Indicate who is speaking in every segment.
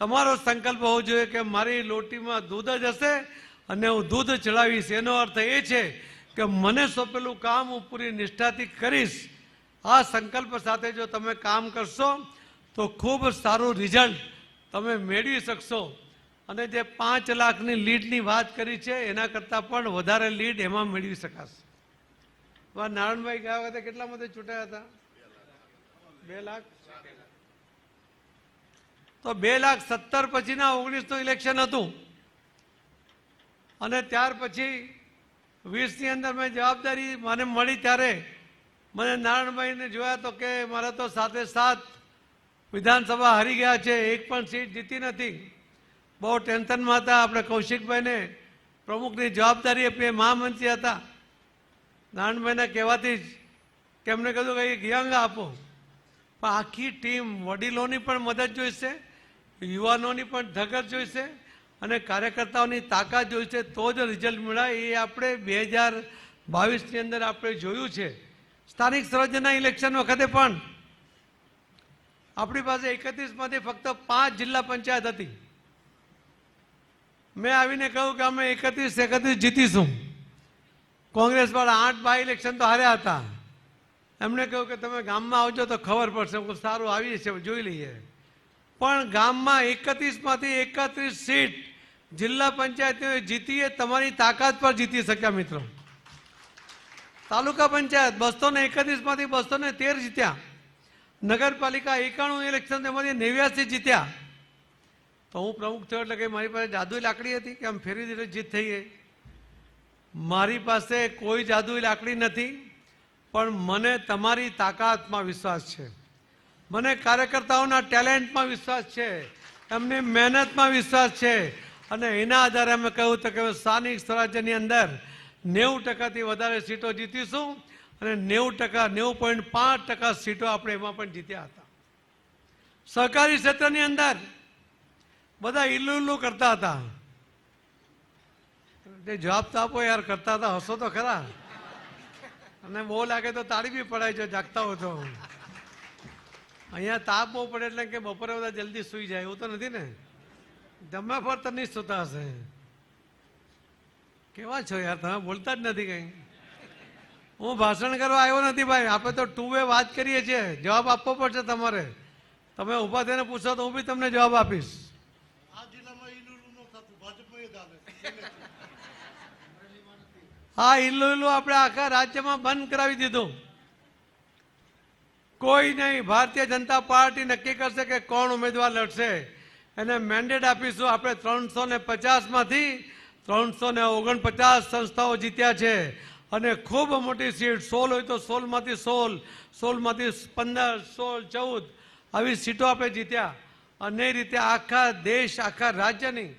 Speaker 1: તમારો સંકલ્પ હોવો જોઈએ કે મારી લોટીમાં દૂધ જ હશે અને હું દૂધ ચડાવીશ. એનો અર્થ એ છે કે મને સોંપેલું કામ હું પૂરી નિષ્ઠાથી કરીશ. આ સંકલ્પ સાથે જો તમે કામ કરશો, તો ખૂબ સારું રિઝલ્ટ તમે મેળવી શકશો. અને જે પાંચ લાખની લીડની વાત કરી છે, એના કરતાં પણ વધારે લીડ એમાં મેળવી શકાશે. નારાયણભાઈ ગયા વખતે કેટલા મતે ચૂંટાયા હતા? બે લાખ? તો બે લાખ સત્તર પછીના ઓગણીસનું ઇલેક્શન હતું. અને ત્યાર પછી વીસની અંદર મેં જવાબદારી મને મળી ત્યારે મને નારાયણભાઈને જોયા તો કે મારા તો સાથે સાત વિધાનસભા હારી ગયા છે, એક પણ સીટ જીતી નથી. બહુ ટેન્શનમાં હતા આપણે કૌશિકભાઈને. પ્રમુખની જવાબદારી આપી મહામંત્રી હતા. નારાયણભાઈના કહેવાથી જ તેમણે કીધું કે એક યંગ આપો. પણ આખી ટીમ વડીલોની પણ મદદ જોઈશે. યુવાનોની પણ ધગત જોઈશે અને કાર્યકર્તાઓની તાકાત જોઈશે, તો જ રિઝલ્ટ મળાય એ આપણે બે હજાર બાવીસની અંદર આપણે જોયું છે. સ્થાનિક સ્વરાજ્યના ઇલેક્શન વખતે પણ આપણી પાસે એકત્રીસમાંથી ફક્ત પાંચ જિલ્લા પંચાયત હતી. મેં આવીને કહ્યું કે અમે એકત્રીસ એકત્રીસ જીતીશું. કોંગ્રેસવાળા આઠ બાય ઇલેક્શન તો હાર્યા હતા. એમણે કહ્યું કે તમે ગામમાં આવજો તો ખબર પડશે. સારું, આવીએ છીએ, જોઈ લઈએ. પણ ગામમાં એકત્રીસમાંથી એકત્રીસ સીટ જિલ્લા પંચાયતીઓ જીતીએ તમારી તાકાત પર જીતી શક્યા મિત્રો. તાલુકા પંચાયત બસો ને એકત્રીસમાંથી બસો ને તેર જીત્યા. નગરપાલિકા એકાણું ઇલેક્શન તેમાંથી નેવ્યાસી જીત્યા. તો હું પ્રમુખ થયો એટલે કે મારી પાસે જાદુ લાકડી હતી કે આમ ફેરી દીધે, જીત થઈ ગઈ. મારી પાસે કોઈ જાદુઈ લાકડી નથી, પણ મને તમારી તાકાતમાં વિશ્વાસ છે. મને કાર્યકર્તાઓના ટેલેન્ટમાં વિશ્વાસ છે, એમની મહેનતમાં વિશ્વાસ છે. અને એના આધારે અમે કહ્યું તો કે સ્થાનિક સ્વરાજ્યની અંદર નેવું ટકાથી વધારે સીટો જીતીશું અને નેવું ટકા, નેવું પોઈન્ટ પાંચ ટકા સીટો આપણે એમાં પણ જીત્યા હતા. સહકારી ક્ષેત્રની અંદર બધા ઇલ્લુ ઇલ્લુ કરતા હતા. તે જવાબ તો આપો યાર, કરતા હતા હસો તો ખરા. અને બહુ લાગે તો તાળી બી પડાય છે જાગતા હો તો. અહીંયા તાપ બહુ પડે એટલે કે બપોરે બધા જલ્દી સૂઈ જાય એવું તો નથી ને? જમ્યા પર તો નહીં સૂતા હશે. કેવા છો યાર તમે બોલતા જ નથી કંઈ. હું ભાષણ કરવા આવ્યો નથી ભાઈ આપણે તો ટુ વે વાત કરીએ છીએ જવાબ આપવો પડશે તમારે. તમે ઊભા થઈને પૂછો તો હું બી તમને જવાબ આપીશ. હા ઇલ્લુ ઇલ્લુ આપણે આખા રાજ્યમાં બંધ કરાવી દીધું. કોઈ નહીં, ભારતીય જનતા પાર્ટી નક્કી કરશે કે કોણ ઉમેદવાર લડશે. એને મેન્ડેટ આપીશું આપણે ત્રણસો ને પચાસમાંથી ત્રણસો ને ઓગણપચાસ સંસ્થાઓ જીત્યા છે. અને ખૂબ મોટી સીટ સોલ હોય તો સોળમાંથી સોળ, સોળમાંથી પંદર, સોળ, ચૌદ આવી સીટો આપણે જીત્યા. અને એ રીતે આખા દેશ, આખા રાજ્યની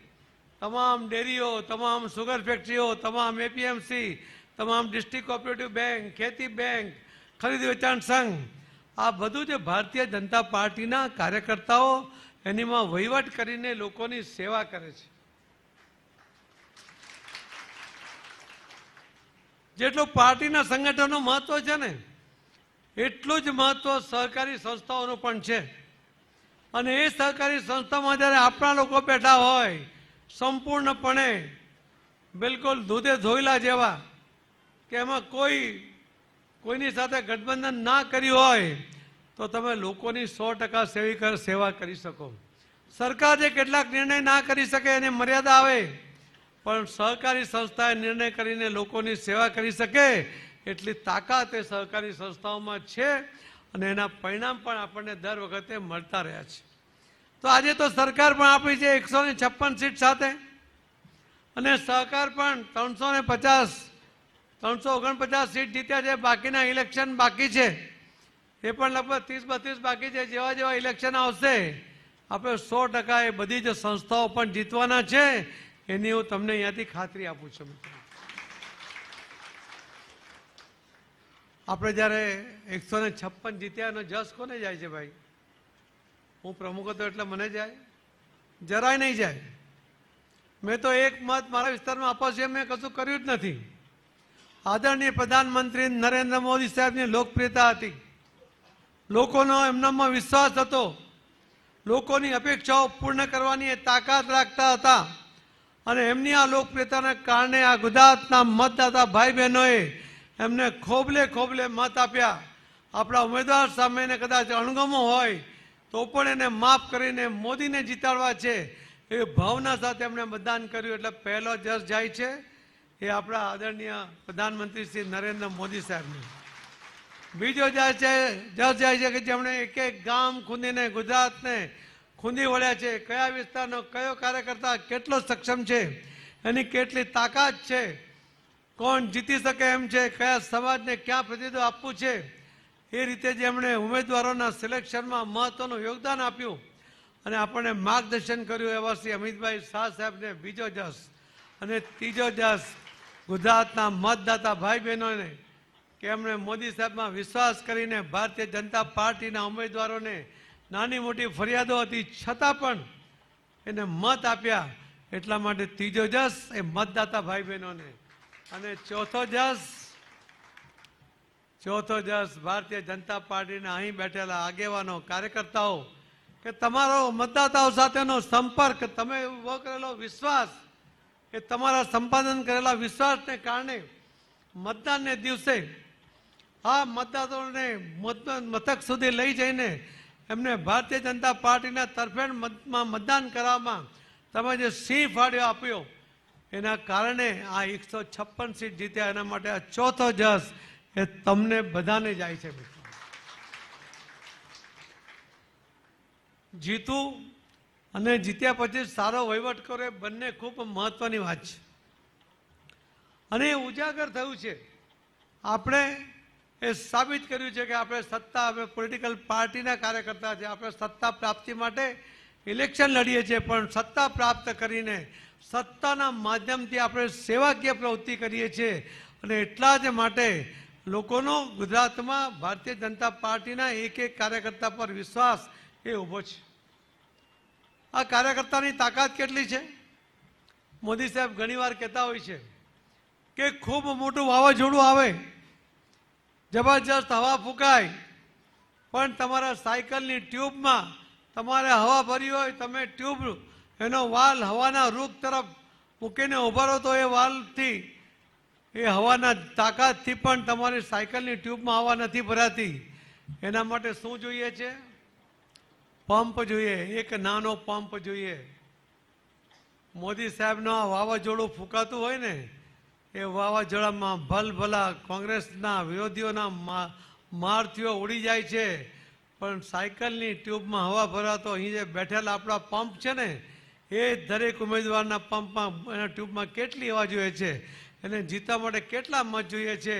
Speaker 1: તમામ ડેરીઓ, તમામ સુગર ફેક્ટરીઓ તમામ એપીએમસી તમામ ડિસ્ટ્રિક્ટ કોઓપરેટિવ બેંક ખેતી બેંક ખરીદ વેચાણ સંઘ આ બધું જે ભારતીય જનતા પાર્ટીના કાર્યકર્તાઓ એનીમાં વહીવટ કરીને લોકોની સેવા કરે છે. જેટલું પાર્ટીના સંગઠનનું મહત્વ છે ને, એટલું જ મહત્વ સહકારી સંસ્થાઓનું પણ છે. અને એ સહકારી સંસ્થામાં જ્યારે આપણા લોકો બેઠા હોય, સંપૂર્ણપણે બિલકુલ દૂધે ધોઈલા જેવા, કે એમાં કોઈ કોઈની સાથે ગઠબંધન ના કર્યું હોય, તો તમે લોકોની સો ટકા સેવી સેવા કરી શકો. સરકાર જે કેટલાક નિર્ણય ના કરી શકે એની મર્યાદા આવે, પણ સહકારી સંસ્થાએ નિર્ણય કરીને લોકોની સેવા કરી શકે એટલી તાકાત એ સહકારી સંસ્થાઓમાં છે અને એના પરિણામ પણ આપણને દર વખતે મળતા રહ્યા છે. તો આજે તો સરકાર પણ આપણી છે એકસો ને છપ્પન સીટ સાથે અને સહકાર પણ ત્રણસો ને પચાસ ત્રણસો ઓગણપચાસ સીટ જીત્યા છે. બાકીના ઇલેક્શન બાકી છે. એ પણ લગભગ ત્રીસ બત્રીસ બાકી છે. જેવા જેવા ઇલેક્શન આવશે, આપણે સો ટકા એ બધી જ સંસ્થાઓ પણ જીતવાના છે. એની હું તમને અહીંયાથી ખાતરી આપું છું આપણે જ્યારે એકસો ને છપ્પન જીત્યા એનો જસ કોને જાય છે ભાઈ? હું પ્રમુખ હતો એટલે મને જાય. જરાય નહીં જાય. મેં તો એક મત મારા વિસ્તારમાં આપવા છે. મેં કશું કર્યું જ નથી. આદરણીય પ્રધાનમંત્રી નરેન્દ્ર મોદી સાહેબની લોકપ્રિયતા હતી. લોકોનો એમનામાં વિશ્વાસ હતો. લોકોની અપેક્ષાઓ પૂર્ણ કરવાની એ તાકાત રાખતા હતા અને એમની આ લોકપ્રિયતાને કારણે આ ગુજરાતના મતદાતા ભાઈ બહેનોએ એમને ખોબલે ખોબલે મત આપ્યા. આપણા ઉમેદવાર સામેને કદાચ અણગમો હોય તો પણ એને માફ કરીને મોદીને જીતાડવા છે એ ભાવના સાથે એમણે મતદાન કર્યું. એટલે પહેલો જસ જાય છે. એ આપણા આદરણીય પ્રધાનમંત્રી શ્રી નરેન્દ્ર મોદી સાહેબને. બીજો જાય છે જસ જાય છે કે જેમણે એક એક ગામ ખૂંદીને ગુજરાતને ખૂંદી વળ્યા છે. કયા વિસ્તારનો, કયો કાર્યકર્તા કેટલો સક્ષમ છે? એની કેટલી તાકાત છે? કોણ જીતી શકે એમ છે? કયા સમાજને ક્યાં પ્રતિનિધિત્વ આપવું છે? એ રીતે જેમણે ઉમેદવારોના સિલેક્શનમાં મહત્વનું યોગદાન આપ્યું. અને આપણને માર્ગદર્શન કર્યું એવા શ્રી અમિતભાઈ શાહ સાહેબને બીજો જસ અને ત્રીજો જસ ગુજરાતના મતદાતા ભાઈ બહેનોને કે એમણે મોદી સાહેબમાં વિશ્વાસ કરીને ભારતીય જનતા પાર્ટીના ઉમેદવારોને નાની મોટી ફરિયાદો હતી, છતાં પણ એને મત આપ્યા. એટલા માટે ત્રીજો જસ એ મતદાતા ભાઈ બહેનોને અને ચોથો જસ ચોથો જસ ભારતીય જનતા પાર્ટીના અહીં બેઠેલા આગેવાનો, કાર્યકર્તાઓ, કે તમારો મતદાતાઓ સાથેનો સંપર્ક, તમે ઊભો કરેલો વિશ્વાસ એ તમારા સંપાદન કરેલા વિશ્વાસને કારણે મતદાનને દિવસે આ મતદાતાઓને મત- મથક સુધી લઈ જઈને એમને ભારતીય જનતા પાર્ટીના તરફેણ મતમાં મતદાન કરવામાં તમે જે સિંહ ફાળ્યો આપ્યો, એના કારણે આ એકસો છપ્પન સીટ જીત્યા. એના માટે આ ચોથો જસ એ તમને બધાને જાય છે, મિત્રો. જીતું અને જીત્યા પછી સારો વહીવટ કરો એ બંને ખૂબ મહત્વની વાત છે. અને એ ઉજાગર થયું છે. આપણે એ સાબિત કર્યું છે કે આપણે સત્તા અમે પોલિટિકલ પાર્ટીના કાર્યકર્તા છે આપણે સત્તા પ્રાપ્તિ માટે ઇલેક્શન લડીએ છીએ, પણ સત્તા પ્રાપ્ત કરીને સત્તાના માધ્યમથી આપણે સેવાકીય પ્રવૃત્તિ કરીએ છીએ. અને એટલા જ માટે લોકોનો ગુજરાતમાં ભારતીય જનતા પાર્ટીના એક એક કાર્યકર્તા પર વિશ્વાસ એ ઊભો છે. આ કાર્યકર્તાની તાકાત કેટલી છે? મોદી સાહેબ ઘણીવાર કહેતા હોય છે કે ખૂબ મોટું વાવાઝોડું આવે, જબરજસ્ત હવા ફૂંકાય, પણ તમારા સાયકલની ટ્યુબમાં તમારે હવા ભરી હોય, તમે ટ્યુબ એનો વાલ હવાના રૂખ તરફ મૂકીને ઊભા રહો તો એ વાલથી, એ હવાના તાકાતથી પણ તમારી સાયકલની ટ્યુબમાં હવા નથી ભરાતી. એના માટે શું જોઈએ છે? પંપ જોઈએ, એક નાનો પંપ જોઈએ. મોદી સાહેબનો આ વાવાઝોડું ફૂંકાતું હોય ને, એ વાવાઝોડામાં ભલભલા કોંગ્રેસના વિરોધીઓના મારથીઓ ઉડી જાય છે. પણ સાયકલની ટ્યુબમાં હવા ભરાતો અહીં જે બેઠેલા આપણા પંપ છે ને, એ દરેક ઉમેદવારના પંપમાં, એના ટ્યુબમાં કેટલી હવા જોઈએ છે? એને જીતવા માટે કેટલા મત જોઈએ છે?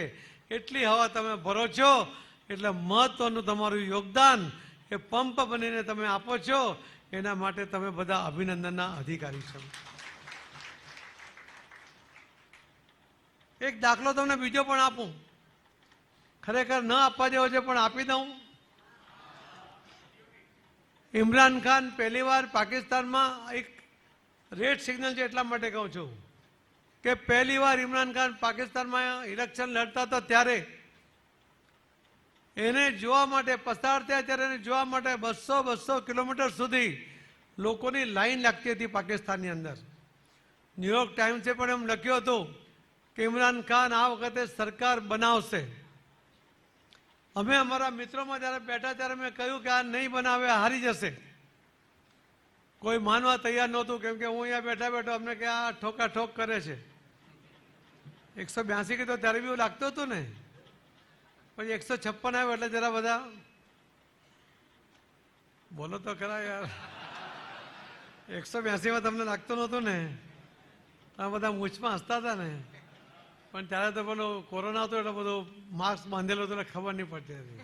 Speaker 1: એટલી હવા તમે ભરો છો? એટલે મહત્ત્વનું તમારું યોગદાન એ પંપ બનીને તમે આપો છો, એના માટે તમે બધા અભિનંદનના અધિકારી છો. એક દાખલો તમને બીજો પણ આપું. ખરેખર ન આપવા જેવો છે પણ આપી દઉં. ઇમરાન ખાન પહેલી વાર પાકિસ્તાનમાં એક રેડ સિગ્નલ છે એટલા માટે કહું છું કે પહેલી વાર ઇમરાન ખાન પાકિસ્તાનમાં ઇલેક્શન લડતા હતા ત્યારે એને જોવા માટે પસાર થયા ત્યારે એને જોવા માટે બસો બસો કિલોમીટર સુધી લોકોની લાઈન લાગતી હતી પાકિસ્તાનની અંદર. ન્યુયોર્ક ટાઈમ્સે પણ એમ લખ્યું હતું કે ઇમરાન ખાન આ વખતે સરકાર બનાવશે. અમે અમારા મિત્રોમાં જ્યારે બેઠા ત્યારે મેં કહ્યું કે આ નહીં બનાવે હારી જશે. કોઈ માનવા તૈયાર નહોતું, કેમ કે હું અહીંયા બેઠા બેઠો અમને કે આ ઠોકા ઠોક કરે છે. એકસો બ્યાસી કીધો, ત્યારે બી એવું લાગતું હતું ને? પછી એકસો છપ્પન આવ્યો એટલે જરા બધા બોલો તો ખરા યાર. એકસો બ્યાસીમાં તમને લાગતું નહોતું ને? તમે બધા મૂછમાં હસતા હતા ને? પણ ત્યારે તો પેલો કોરોના હતો એટલે બધું માસ્ક બાંધેલો હતો એટલે ખબર નહીં પડતી હતી.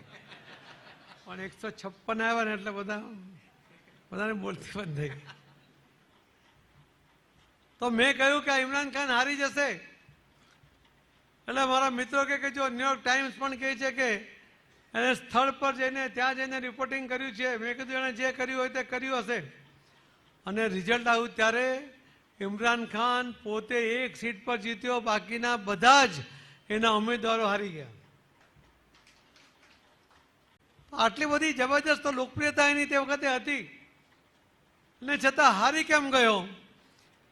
Speaker 1: પણ એકસો છપ્પન આવ્યા ને એટલે બધા, બધાને બોલતી બંધ થઈ તો મેં કહ્યું કે ઇમરાન ખાન હારી જશે. એટલે મારા મિત્રો કે જો ન્યુયોર્ક ટાઈમ્સ પણ કહે છે કે એને સ્થળ પર જઈને, ત્યાં જઈને રિપોર્ટિંગ કર્યું છે. મેં કીધું એણે જે કર્યું હોય તે કર્યું હશે. અને રિઝલ્ટ આવ્યું ત્યારે ઇમરાન ખાન પોતે એક સીટ પર જીત્યો, બાકીના બધા જ એના ઉમેદવારો હારી ગયા. આટલી બધી જબરજસ્ત લોકપ્રિયતા એની તે વખતે હતી. ને છતાં હારી કેમ ગયો?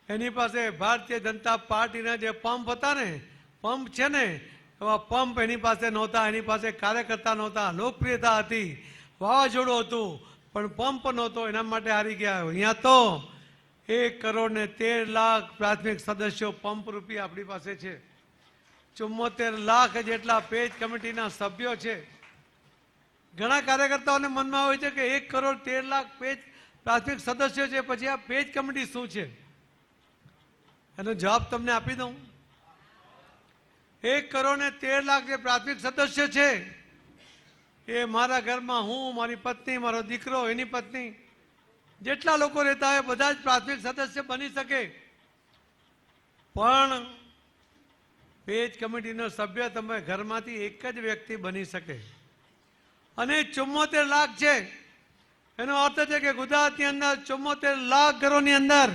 Speaker 1: એની પાસે ભારતીય જનતા પાર્ટીના જે પંપ હતા ને પંપ છે ને, એવા પંપ એની પાસે નહોતા, એની પાસે કાર્યકર્તા નહોતા, લોકપ્રિયતા હતી, વાવાઝોડું હતું, પણ પંપ નહોતો, એના માટે હારી ગયા. અહીંયા તો એક કરોડ ને તેર લાખ પ્રાથમિક સદસ્યો પંપ રૂપી આપણી પાસે છે. ચુમ્મોતેર લાખ જેટલા પેજ કમિટીના સભ્યો છે. ઘણા કાર્યકર્તાઓને મનમાં હોય છે કે એક કરોડ તેર લાખ પેજ પ્રાથમિક સદસ્યો છે, પછી આ પેજ કમિટી શું છે? એનો જવાબ તમને આપી દઉં. એક કરોડ ને તેર લાખ જે પ્રાથમિક સદસ્ય છે, એ મારા ઘરમાં હું, મારી પત્ની, મારો દીકરો, એની પત્ની, જેટલા લોકો રહેતા હોય બધા જ પ્રાથમિક સદસ્ય બની શકે. પણ પેજ કમિટીનો સભ્ય તમે ઘરમાંથી એક જ વ્યક્તિ બની શકે. અને ચુમ્મોતેર લાખ છે. એનો અર્થ છે કે ગુજરાતની અંદર ચુમ્મોતેર લાખ ઘરોની અંદર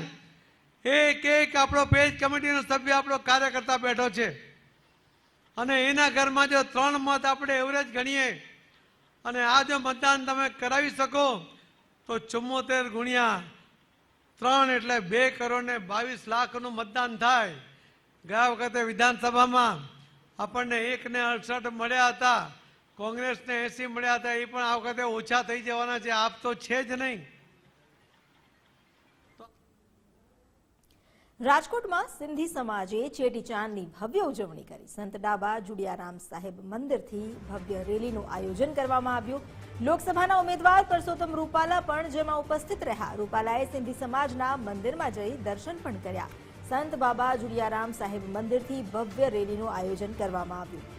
Speaker 1: એક એક આપણો પેજ કમિટીનો સભ્ય આપણો કાર્યકર્તા બેઠો છે. અને એના ઘરમાં જો ત્રણ મત આપણે એવરેજ ગણીએ, અને આ જો મતદાન તમે કરાવી શકો, તો ચુમ્મોતેર ગુણ્યા ત્રણ એટલે બે કરોડ ને બાવીસ લાખનું મતદાન થાય. ગયા વખતે વિધાનસભામાં આપણને એક ને અડસઠ મળ્યા હતા, કોંગ્રેસને એસી મળ્યા હતા, એ પણ આ વખતે ઓછા થઈ જવાના છે, આપ તો છે જ નહીં.
Speaker 2: રાજકોટમાં સિંધી સમાજે ચેટીચાંદની ભવ્ય ઉજવણી કરી. સંત ડાબા જુડિયારામ સાહેબ મંદિરથી ભવ્ય રેલીનું આયોજન કરવામાં આવ્યું. લોકસભાના ઉમેદવાર પરસોત્તમ રૂપાલા પણ જેમાં ઉપસ્થિત રહ્યા. રૂપાલાએ સિંધી સમાજના મંદિરમાં જઈ દર્શન પણ કર્યા. સંત બાબા જુડિયારામ સાહેબ મંદિરથી ભવ્ય રેલીનું આયોજન કરવામાં આવ્યું.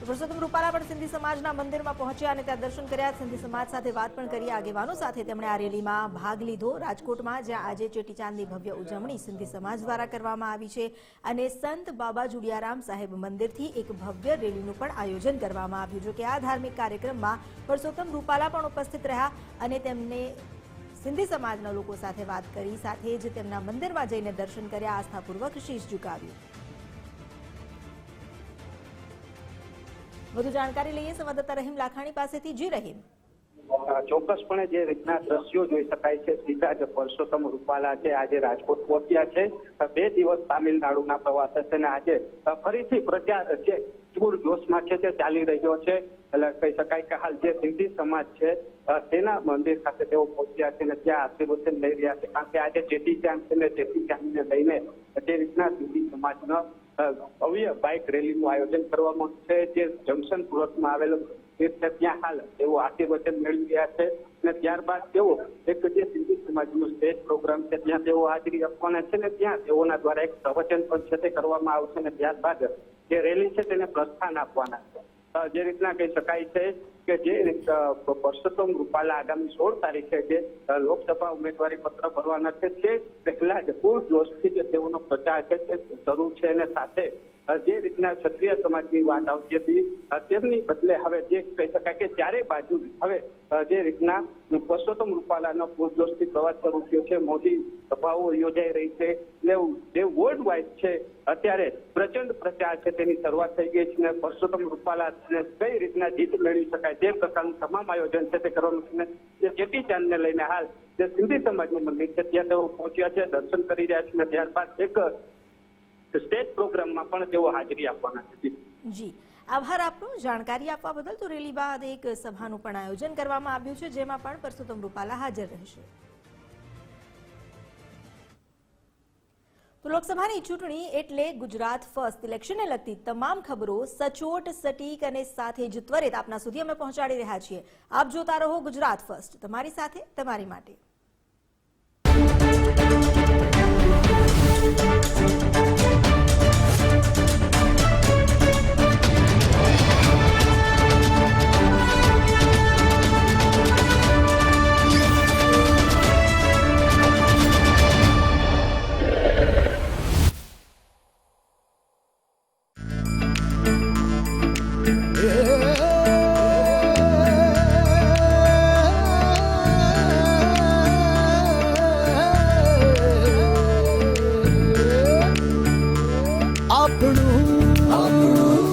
Speaker 2: પુરુષોત્તમ રૂપાલા પણ સિંધી સમાજના મંદિરમાં પહોંચ્યા અને ત્યાં દર્શન કર્યા. સિંધી સમાજ સાથે વાત પણ કરી. આગેવાનો સાથે તેમણે આ રેલીમાં ભાગ લીધો. રાજકોટમાં જ્યાં આજે ચેટીચાંદની ભવ્ય ઉજવણી સિંધી સમાજ દ્વારા કરવામાં આવી છે અને સંત બાબા જુડિયારામ સાહેબ મંદિરથી એક ભવ્ય રેલીનું પણ આયોજન કરવામાં આવ્યું. જો કે આ ધાર્મિક કાર્યક્રમમાં પુરુષોત્તમ રૂપાલા પણ ઉપસ્થિત રહ્યા અને તેમને સિંધી સમાજના લોકો સાથે વાત કરી. સાથે જ તેમના મંદિરમાં જઈને દર્શન કર્યા. આસ્થાપૂર્વક શીશ ઝુકાવ્યું. વધુ જાણકારી લઈએ સંવાદદાતા રહીમ લાખાણી પાસેથી જી રહીમ.
Speaker 3: ચોક્કસપણે જે રીતના દ્રશ્યો જોઈ શકાય છે, સીધા જ પરસોત્તમ રૂપાલા છે, આજે રાજકોટ પહોંચ્યા છે. બે દિવસ તામિલનાડુના પ્રવાસ હશે અને આજે ફરીથી પ્રચાર છે પૂર જોશમાં છે તે ચાલી રહ્યો છે. એટલે કહી શકાય કે હાલ જે સિંધી સમાજ છે તેના મંદિર ખાતે તેઓ પહોંચ્યા છે અને ત્યાં આશીર્વચન લઈ રહ્યા છે. કારણ કે આજે જેટી ચાંદ છે ને જેટી ચાંદને લઈને જે રીતના સિંધી સમાજનો ભવ્ય બાઇક રેલીનું આયોજન કરવામાં છે. જે જંકશન સુરતમાં આવેલું છે ત્યાં હાલ તેઓ આશીર્વચન મેળવી રહ્યા છે. અને ત્યારબાદ તેઓ એક જે સિંધી સમાજનો સ્ટેજ પ્રોગ્રામ છે, ત્યાં તેઓ હાજરી આપવાના છે ને ત્યાં તેઓના દ્વારા એક પ્રવચન પણ છે તે કરવામાં આવશે અને ત્યારબાદ જે રેલી છે તેને પ્રસ્થાન આપવાના છે. જે રીતના કહી શકાય છે કે જે પરસોત્તમ રૂપાલા આગામી સોળ તારીખે જે લોકસભા ઉમેદવારી પત્ર ભરવાના છે, તે પહેલા જ પૂર જોશથી જે તેઓનો પ્રચાર છે, તે શરૂ છે અને સાથે જે રીતના ક્ષત્રિય સમાજની વાત આવતી હતી તેમની બદલે હવે જે કહી શકાય કે ચારે બાજુ હવે જે રીતના પુરુષોત્તમ રૂપાલાનો પૂરજોશથી પ્રવાસ શરૂ થયો છે, મોટી સભાઓ યોજાઈ રહી છે એટલે જે વર્લ્ડ વાઇડ છે, અત્યારે પ્રચંડ પ્રચાર છે, તેની શરૂઆત થઈ ગઈ છે અને પુરુષોત્તમ રૂપાલા કઈ રીતના જીત મેળવી શકાય તે પ્રકારનું તમામ આયોજન છે, તે કરવાનું છે જે ચેટી ચાંદને લઈને હાલ જે સિંધી સમાજનું મંદિર છે, ત્યાં તેઓ પહોંચ્યા છે, દર્શન કરી રહ્યા છે અને ત્યારબાદ એક સ્ટેજ પ્રોગ્રામમાં પણ તેઓ હાજરી આપવાના છે.
Speaker 2: જી. આભાર આપનો. જાણકારી આપવા બદલ તો રેલી બાદ એક સભાનું પણ આયોજન કરવામાં આવ્યું છે, જેમાં પણ પરસોત્તમ રૂપાલા હાજર રહેશે. તો લોકસભાની ચૂંટણી એટલે ગુજરાત ફર્સ્ટ ઇલેક્શનને લગતી તમામ ખબરો સચોટ, સટીક અને સાથે જ ત્વરિત આપના સુધી અમે પહોંચાડી રહ્યા છીએ. આપ જોતા રહો ગુજરાત ફર્સ્ટ. તમારી સાથે, તમારી માટે.